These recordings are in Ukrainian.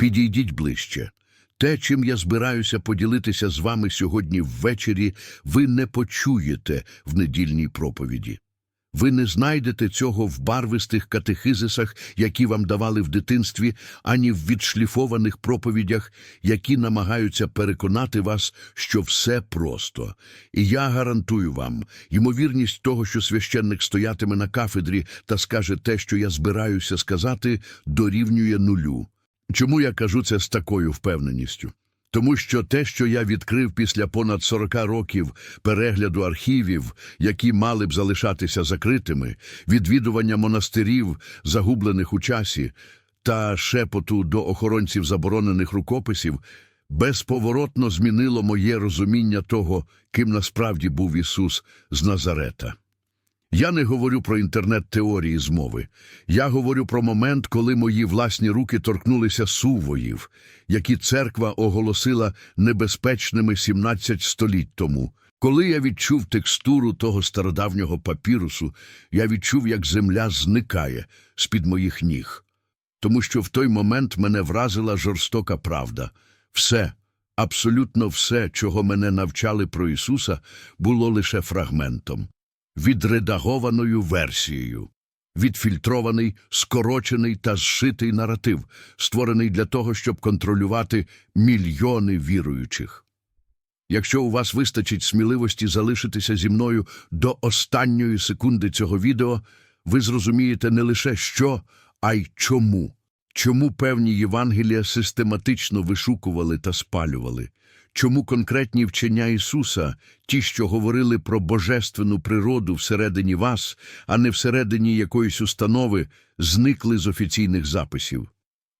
Підійдіть ближче. Те, чим я збираюся поділитися з вами сьогодні ввечері, ви не почуєте в недільній проповіді. Ви не знайдете цього в барвистих катехизисах, які вам давали в дитинстві, ані в відшліфованих проповідях, які намагаються переконати вас, що все просто. І я гарантую вам, ймовірність того, що священник стоятиме на кафедрі та скаже те, що я збираюся сказати, дорівнює нулю. Чому я кажу це з такою впевненістю? Тому що те, що я відкрив після понад 40 років перегляду архівів, які мали б залишатися закритими, відвідування монастирів, загублених у часі, та шепоту до охоронців заборонених рукописів, безповоротно змінило моє розуміння того, ким насправді був Ісус з Назарета. Я не говорю про інтернет-теорії змови. Я говорю про момент, коли мої власні руки торкнулися сувоїв, які церква оголосила небезпечними 17 століть тому. Коли я відчув текстуру того стародавнього папірусу, я відчув, як земля зникає з-під моїх ніг. Тому що в той момент мене вразила жорстока правда. Все, абсолютно все, чого мене навчали про Ісуса, було лише фрагментом відредагованою версією. Відфільтрований, скорочений та зшитий наратив, створений для того, щоб контролювати мільйони віруючих. Якщо у вас вистачить сміливості залишитися зі мною до останньої секунди цього відео, ви зрозумієте не лише що, а й чому. Чому певні Євангелія систематично вишукували та спалювали? Чому конкретні вчення Ісуса, ті, що говорили про божественну природу всередині вас, а не всередині якоїсь установи, зникли з офіційних записів?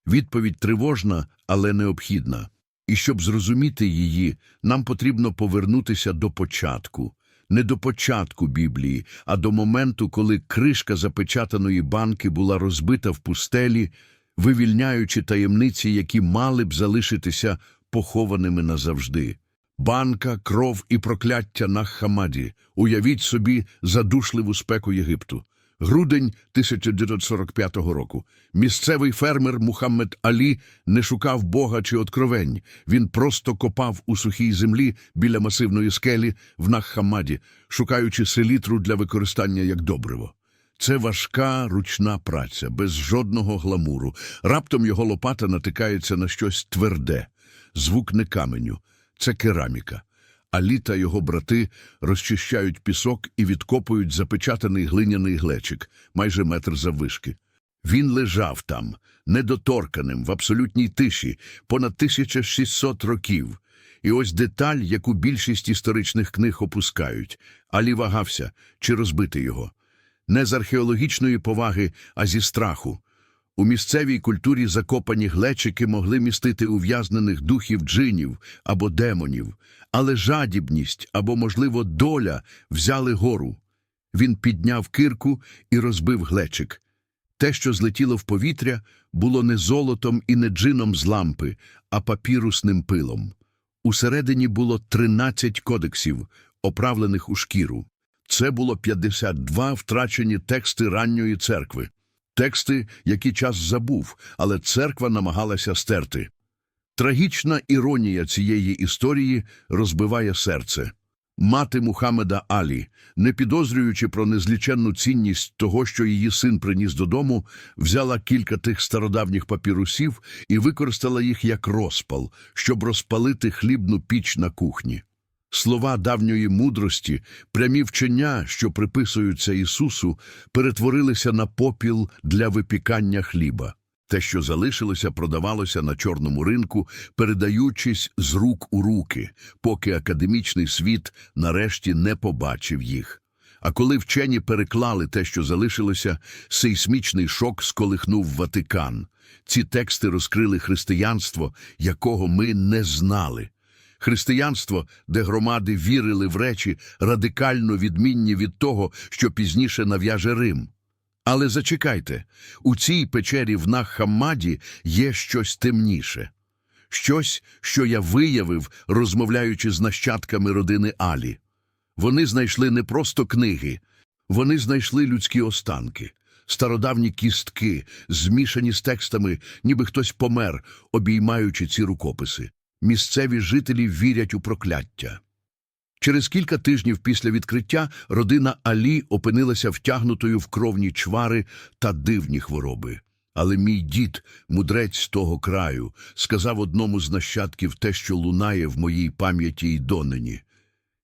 Відповідь тривожна, але необхідна. І щоб зрозуміти її, нам потрібно повернутися до початку. Не до початку Біблії, а до моменту, коли кришка запечатаної банки була розбита в пустелі, вивільняючи таємниці, які мали б залишитися похованими назавжди. Банка, кров і прокляття на Хамаді. Уявіть собі задушливу спеку Єгипту. Грудень 1945 року. Місцевий фермер Мухаммед Алі не шукав Бога чи откровень. Він просто копав у сухій землі біля масивної скелі в Наххамаді, шукаючи селітру для використання як добриво. Це важка ручна праця, без жодного гламуру. Раптом його лопата натикається на щось тверде. Звук не каменю, це кераміка. Алі та його брати розчищають пісок і відкопують запечатаний глиняний глечик, майже метр заввишки. Він лежав там, недоторканим, в абсолютній тиші, понад 1600 років. І ось деталь, яку більшість історичних книг опускають. Алі вагався, чи розбити його. Не з археологічної поваги, а зі страху. У місцевій культурі закопані глечики могли містити ув'язнених духів джинів або демонів, але жадібність або, можливо, доля взяли гору. Він підняв кирку і розбив глечик. Те, що злетіло в повітря, було не золотом і не джином з лампи, а папірусним пилом. Усередині було 13 кодексів, оправлених у шкіру. Це було 52 втрачені тексти ранньої церкви. Тексти, які час забув, але церква намагалася стерти. Трагічна іронія цієї історії розбиває серце. Мати Мухаммеда Алі, не підозрюючи про незліченну цінність того, що її син приніс додому, взяла кілька тих стародавніх папірусів і використала їх як розпал, щоб розпалити хлібну піч на кухні. Слова давньої мудрості, прямі вчення, що приписуються Ісусу, перетворилися на попіл для випікання хліба. Те, що залишилося, продавалося на чорному ринку, передаючись з рук у руки, поки академічний світ нарешті не побачив їх. А коли вчені переклали те, що залишилося, сейсмічний шок сколихнув Ватикан. Ці тексти розкрили християнство, якого ми не знали. Християнство, де громади вірили в речі, радикально відмінні від того, що пізніше нав'яже Рим. Але зачекайте, у цій печері в Нахамаді є щось темніше. Щось, що я виявив, розмовляючи з нащадками родини Алі. Вони знайшли не просто книги, вони знайшли людські останки, стародавні кістки, змішані з текстами, ніби хтось помер, обіймаючи ці рукописи. Місцеві жителі вірять у прокляття. Через кілька тижнів після відкриття родина Алі опинилася втягнутою в кровні чвари та дивні хвороби. Але мій дід, мудрець того краю, сказав одному з нащадків те, що лунає в моїй пам'яті й донині.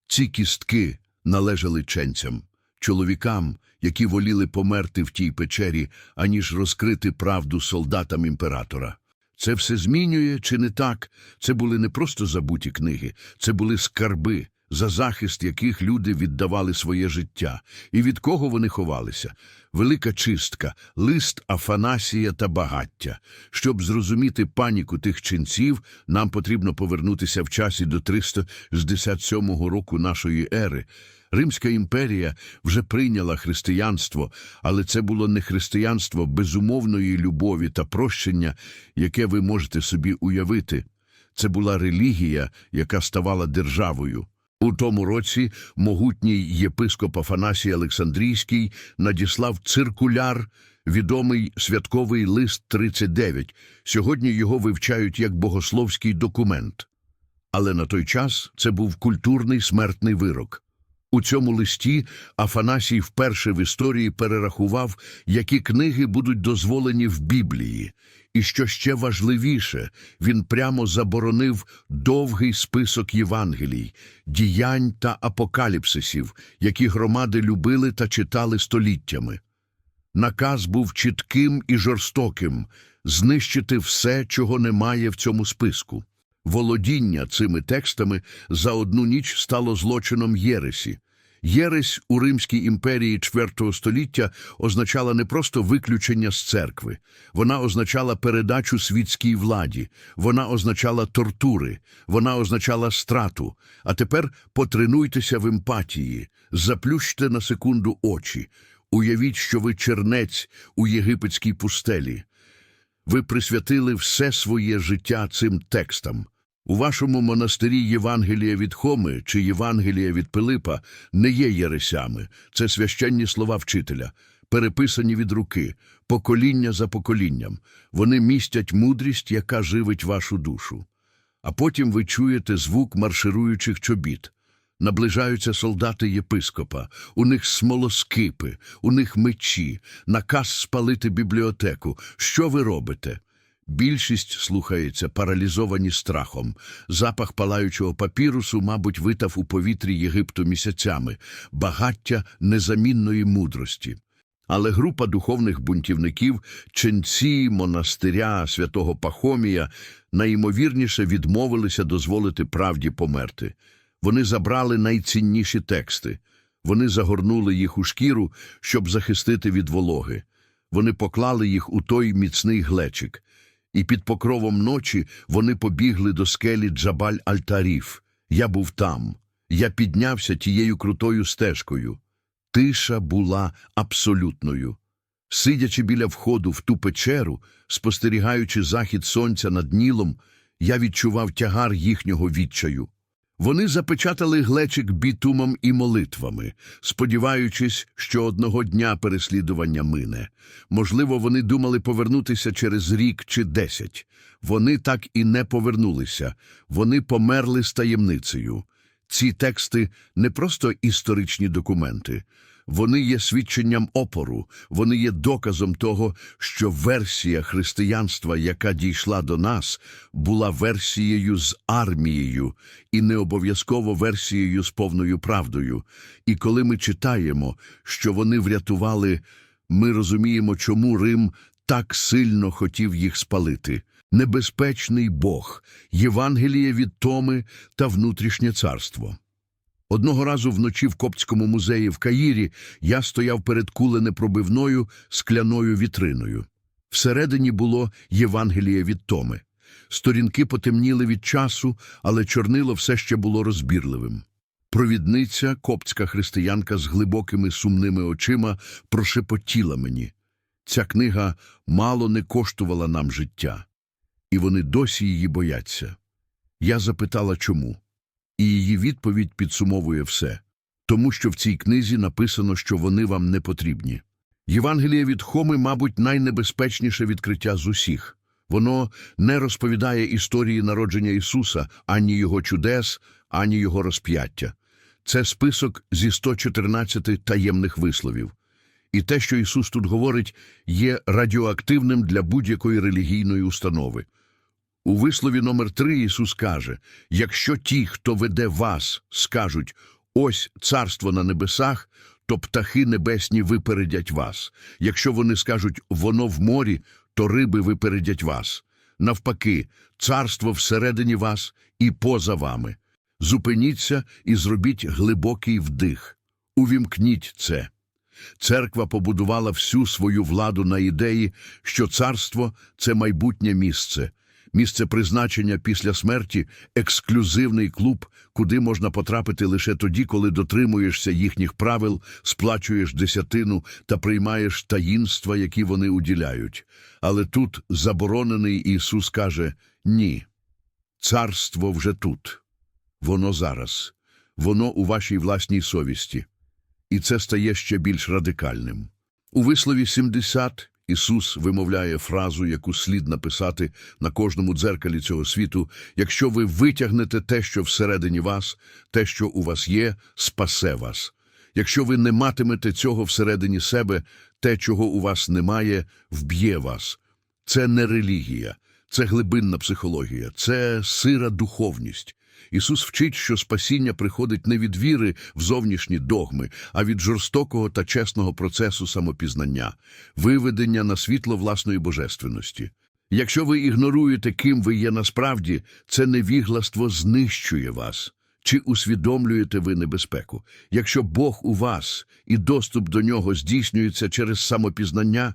Ці кістки належали ченцям, чоловікам, які воліли померти в тій печері, аніж розкрити правду солдатам імператора. Це все змінює чи не так? Це були не просто забуті книги, це були скарби, за захист яких люди віддавали своє життя. І від кого вони ховалися? Велика чистка, лист Афанасія та багаття. Щоб зрозуміти паніку тих ченців, нам потрібно повернутися в часі до 367 року нашої ери. Римська імперія вже прийняла християнство, але це було не християнство безумовної любові та прощення, яке ви можете собі уявити. Це була релігія, яка ставала державою. У тому році могутній єпископ Афанасій Олександрійський надіслав циркуляр, відомий святковий лист 39. Сьогодні його вивчають як богословський документ. Але на той час це був культурний смертний вирок. У цьому листі Афанасій вперше в історії перерахував, які книги будуть дозволені в Біблії. І що ще важливіше, він прямо заборонив довгий список Євангелій, діянь та апокаліпсисів, які громади любили та читали століттями. Наказ був чітким і жорстоким – знищити все, чого немає в цьому списку. Володіння цими текстами за одну ніч стало злочином Єресі. Єресь у Римській імперії IV століття означала не просто виключення з церкви. Вона означала передачу світській владі, вона означала тортури, вона означала страту. А тепер потренуйтеся в емпатії, заплющте на секунду очі, уявіть, що ви чернець у єгипетській пустелі. Ви присвятили все своє життя цим текстам. У вашому монастирі Євангелія від Хоми чи Євангелія від Пилипа не є єресями. Це священні слова вчителя, переписані від руки, покоління за поколінням. Вони містять мудрість, яка живить вашу душу. А потім ви чуєте звук маршируючих чобіт. Наближаються солдати єпископа, у них смолоскипи, у них мечі, наказ спалити бібліотеку. Що ви робите? Більшість слухається, паралізовані страхом. Запах палаючого папірусу, мабуть, витав у повітрі Єгипту місяцями, багаття незамінної мудрості. Але група духовних бунтівників, ченці монастиря святого Пахомія, найімовірніше відмовилися дозволити правді померти. Вони забрали найцінніші тексти. Вони загорнули їх у шкіру, щоб захистити від вологи. Вони поклали їх у той міцний глечик. І під покровом ночі вони побігли до скелі Джабаль-Альтаріф. Я був там. Я піднявся тією крутою стежкою. Тиша була абсолютною. Сидячи біля входу в ту печеру, спостерігаючи захід сонця над Нілом, я відчував тягар їхнього відчаю. Вони запечатали глечик бітумом і молитвами, сподіваючись, що одного дня переслідування мине. Можливо, вони думали повернутися через рік чи десять. Вони так і не повернулися. Вони померли з таємницею. Ці тексти не просто історичні документи. Вони є свідченням опору, вони є доказом того, що версія християнства, яка дійшла до нас, була версією з армією і не обов'язково версією з повною правдою. І коли ми читаємо, що вони врятували, ми розуміємо, чому Рим так сильно хотів їх спалити. Небезпечний Бог, Євангеліє від Томи та внутрішнє царство. Одного разу вночі в Коптському музеї в Каїрі я стояв перед куленепробивною скляною вітриною. Всередині було Євангеліє від Томи. Сторінки потемніли від часу, але чорнило все ще було розбірливим. Провідниця, коптська християнка з глибокими сумними очима, прошепотіла мені. Ця книга мало не коштувала нам життя, і вони досі її бояться. Я запитала, чому. І її відповідь підсумовує все. Тому що в цій книзі написано, що вони вам не потрібні. Євангеліє від Хоми, мабуть, найнебезпечніше відкриття з усіх. Воно не розповідає історії народження Ісуса, ані Його чудес, ані Його розп'яття. Це список зі 114 таємних висловів. І те, що Ісус тут говорить, є радіоактивним для будь-якої релігійної установи. У вислові номер 3 Ісус каже, якщо ті, хто веде вас, скажуть «Ось царство на небесах», то птахи небесні випередять вас. Якщо вони скажуть «Воно в морі», то риби випередять вас. Навпаки, царство всередині вас і поза вами. Зупиніться і зробіть глибокий вдих. Увімкніть це. Церква побудувала всю свою владу на ідеї, що царство – це майбутнє місце. Місце призначення після смерті – ексклюзивний клуб, куди можна потрапити лише тоді, коли дотримуєшся їхніх правил, сплачуєш десятину та приймаєш таїнства, які вони уділяють. Але тут заборонений Ісус каже «Ні, царство вже тут, воно зараз, воно у вашій власній совісті». І це стає ще більш радикальним. У вислові 70 Ісус вимовляє фразу, яку слід написати на кожному дзеркалі цього світу «Якщо ви витягнете те, що всередині вас, те, що у вас є, спасе вас. Якщо ви не матимете цього всередині себе, те, чого у вас немає, вб'є вас. Це не релігія, це глибинна психологія, це сира духовність. Ісус вчить, що спасіння приходить не від віри в зовнішні догми, а від жорстокого та чесного процесу самопізнання, виведення на світло власної божественності. Якщо ви ігноруєте, ким ви є насправді, це невігластво знищує вас. Чи усвідомлюєте ви небезпеку? Якщо Бог у вас і доступ до нього здійснюється через самопізнання,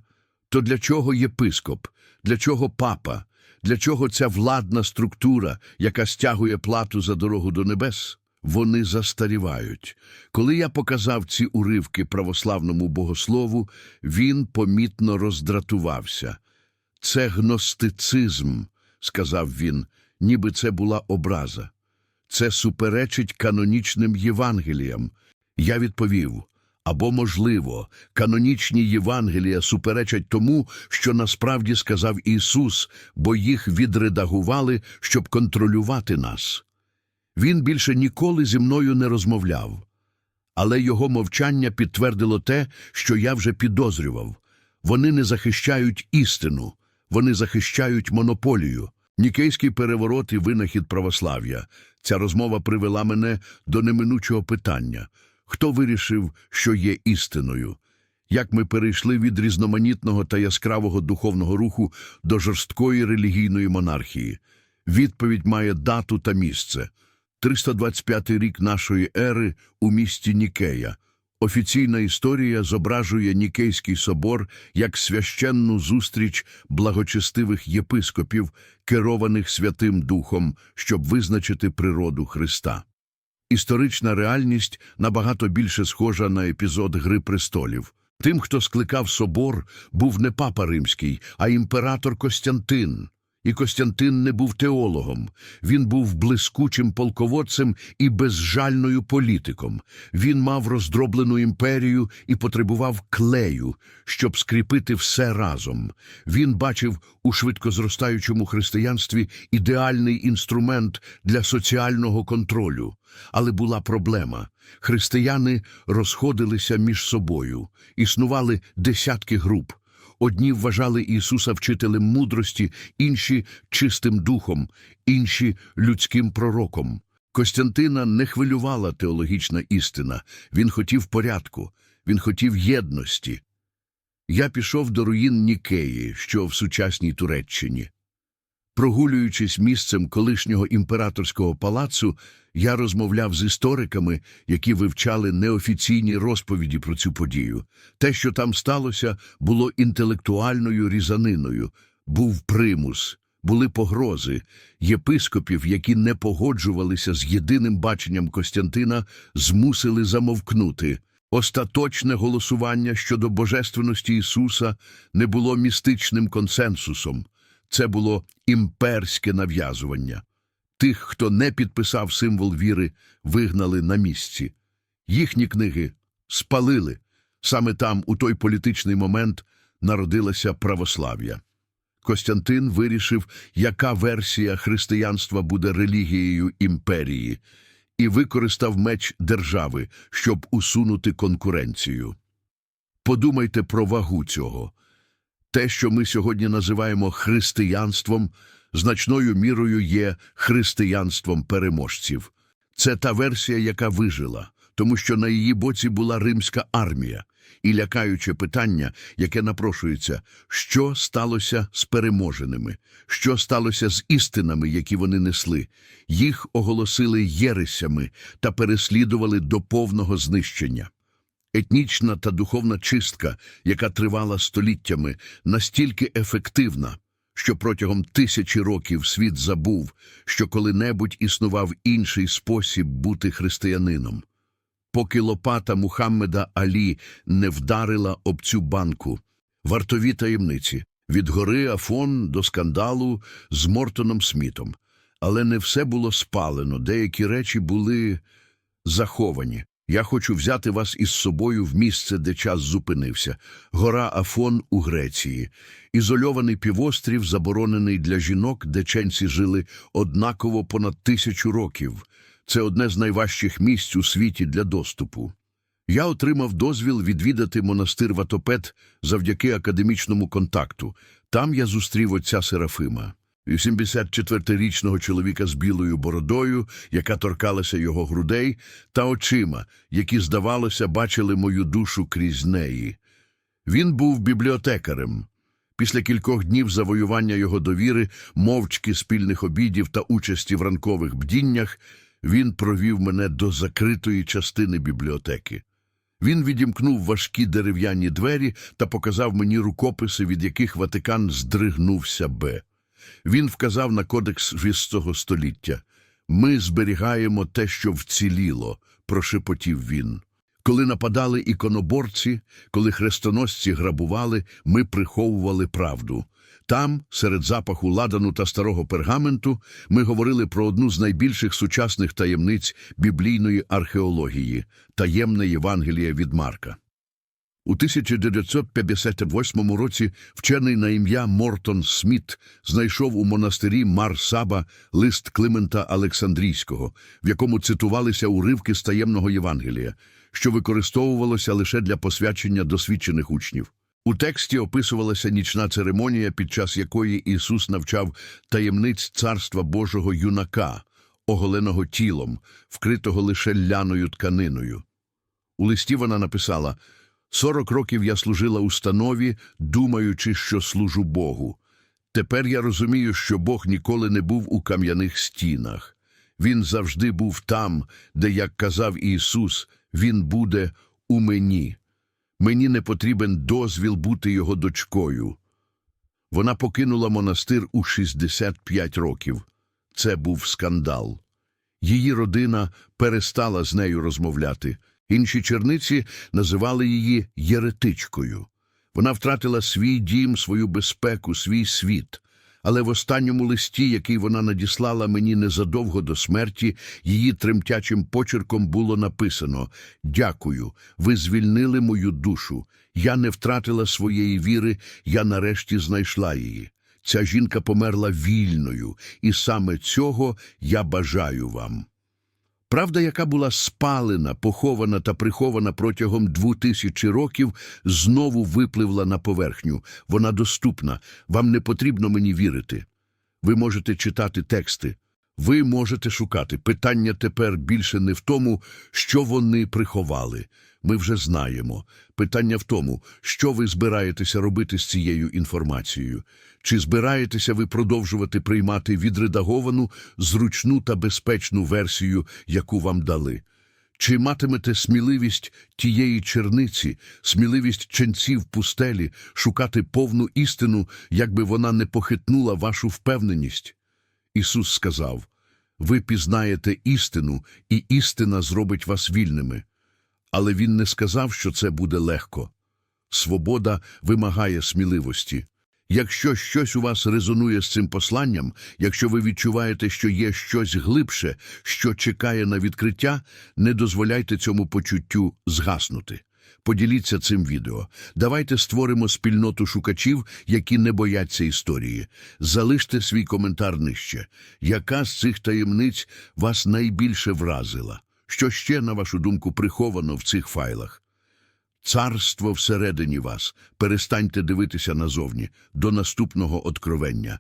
то для чого єпископ, для чого папа, для чого ця владна структура, яка стягує плату за дорогу до небес? Вони застарівають. Коли я показав ці уривки православному богослову, він помітно роздратувався. Це гностицизм, сказав він, ніби це була образа. Це суперечить канонічним Євангеліям. Я відповів, або, можливо, канонічні Євангелія суперечать тому, що насправді сказав Ісус, бо їх відредагували, щоб контролювати нас. Він більше ніколи зі мною не розмовляв. Але його мовчання підтвердило те, що я вже підозрював. Вони не захищають істину, вони захищають монополію. Нікейський переворот і винахід православ'я. Ця розмова привела мене до неминучого питання. Хто вирішив, що є істиною? Як ми перейшли від різноманітного та яскравого духовного руху до жорсткої релігійної монархії? Відповідь має дату та місце. 325 рік нашої ери у місті Нікея. Офіційна історія зображує Нікейський собор як священну зустріч благочестивих єпископів, керованих Святим Духом, щоб визначити природу Христа. Історична реальність набагато більше схожа на епізод Гри престолів. Тим, хто скликав собор, був не папа римський, а імператор Костянтин. І Костянтин не був теологом. Він був блискучим полководцем і безжальною політиком. Він мав роздроблену імперію і потребував клею, щоб скріпити все разом. Він бачив у швидкозростаючому християнстві ідеальний інструмент для соціального контролю. Але була проблема. Християни розходилися між собою, існували десятки груп. Одні вважали Ісуса вчителем мудрості, інші чистим духом, інші людським пророком. Костянтина не хвилювала теологічна істина. Він хотів порядку, він хотів єдності. Я пішов до руїн Нікеї, що в сучасній Туреччині. Прогулюючись місцем колишнього імператорського палацу, я розмовляв з істориками, які вивчали неофіційні розповіді про цю подію. Те, що там сталося, було інтелектуальною різаниною, був примус, були погрози. Єпископів, які не погоджувалися з єдиним баченням Костянтина, змусили замовкнути. Остаточне голосування щодо божественності Ісуса не було містичним консенсусом. Це було імперське нав'язування. Тих, хто не підписав символ віри, вигнали на місці. Їхні книги спалили, Саме там, у той політичний момент, народилося православ'я. Костянтин вирішив, яка версія християнства буде релігією імперії, і використав меч держави, щоб усунути конкуренцію. Подумайте про вагу цього. Те, що ми сьогодні називаємо християнством, значною мірою є християнством переможців. Це та версія, яка вижила, тому що на її боці була римська армія. І лякаюче питання, яке напрошується, що сталося з переможеними, що сталося з істинами, які вони несли. Їх оголосили єресями та переслідували до повного знищення. Етнічна та духовна чистка, яка тривала століттями, настільки ефективна, що протягом тисячі років світ забув, що коли-небудь існував інший спосіб бути християнином. Поки лопата Мухаммеда Алі не вдарила об цю банку, вартові таємниці від гори Афон до скандалу з Мортоном Смітом. Але не все було спалено, деякі речі були заховані. Я хочу взяти вас із собою в місце, де час зупинився. Гора Афон у Греції. Ізольований півострів, заборонений для жінок, де ченці жили однаково понад тисячу років. Це одне з найважчих місць у світі для доступу. Я отримав дозвіл відвідати монастир Ватопет завдяки академічному контакту. Там я зустрів отця Серафима. 74-річного чоловіка з білою бородою, яка торкалася його грудей, та очима, які, здавалося, бачили мою душу крізь неї. Він був бібліотекарем. Після кількох днів завоювання його довіри, мовчки спільних обідів та участі в ранкових бдіннях, він провів мене до закритої частини бібліотеки. Він відімкнув важкі дерев'яні двері та показав мені рукописи, від яких Ватикан здригнувся би. Він вказав на кодекс вістого століття. Ми зберігаємо те, що вціліло, прошепотів він. Коли нападали іконоборці, коли хрестоносці грабували, ми приховували правду. Там, серед запаху ладану та старого пергаменту, ми говорили про одну з найбільших сучасних таємниць біблійної археології таємне Євангеліє від Марка. У 1958 році вчений на ім'я Мортон Сміт знайшов у монастирі Мар Саба лист Климента Олександрійського, в якому цитувалися уривки з таємного Євангелія, що використовувалося лише для посвячення досвідчених учнів. У тексті описувалася нічна церемонія, під час якої Ісус навчав таємниць Царства Божого юнака, оголеного тілом, вкритого лише ляною тканиною. У листі вона написала «Сорок років я служила установі, думаючи, що служу Богу. Тепер я розумію, що Бог ніколи не був у кам'яних стінах. Він завжди був там, де, як казав Ісус, Він буде у мені. Мені не потрібен дозвіл бути його дочкою. Вона покинула монастир у 65 років. Це був скандал. Її родина перестала з нею розмовляти. Інші черниці називали її єретичкою. Вона втратила свій дім, свою безпеку, свій світ. Але в останньому листі, який вона надіслала мені незадовго до смерті, її тремтячим почерком було написано «Дякую, ви звільнили мою душу. Я не втратила своєї віри, я нарешті знайшла її. Ця жінка померла вільною, і саме цього я бажаю вам». Правда, яка була спалена, похована та прихована протягом дву тисячі років, знову випливла на поверхню. Вона доступна. Вам не потрібно мені вірити. Ви можете читати тексти. Ви можете шукати. Питання тепер більше не в тому, що вони приховали. Ми вже знаємо. Питання в тому, що ви збираєтеся робити з цією інформацією. Чи збираєтеся ви продовжувати приймати відредаговану, зручну та безпечну версію, яку вам дали? Чи матимете сміливість тієї черниці, сміливість ченців пустелі шукати повну істину, якби вона не похитнула вашу впевненість? Ісус сказав, ви пізнаєте істину, і істина зробить вас вільними. Але Він не сказав, що це буде легко. Свобода вимагає сміливості. Якщо щось у вас резонує з цим посланням, якщо ви відчуваєте, що є щось глибше, що чекає на відкриття, не дозволяйте цьому почуттю згаснути. Поділіться цим відео. Давайте створимо спільноту шукачів, які не бояться історії. Залиште свій коментар нижче. Яка з цих таємниць вас найбільше вразила? Що ще, на вашу думку, приховано в цих файлах? Царство всередині вас. Перестаньте дивитися назовні. До наступного откровення.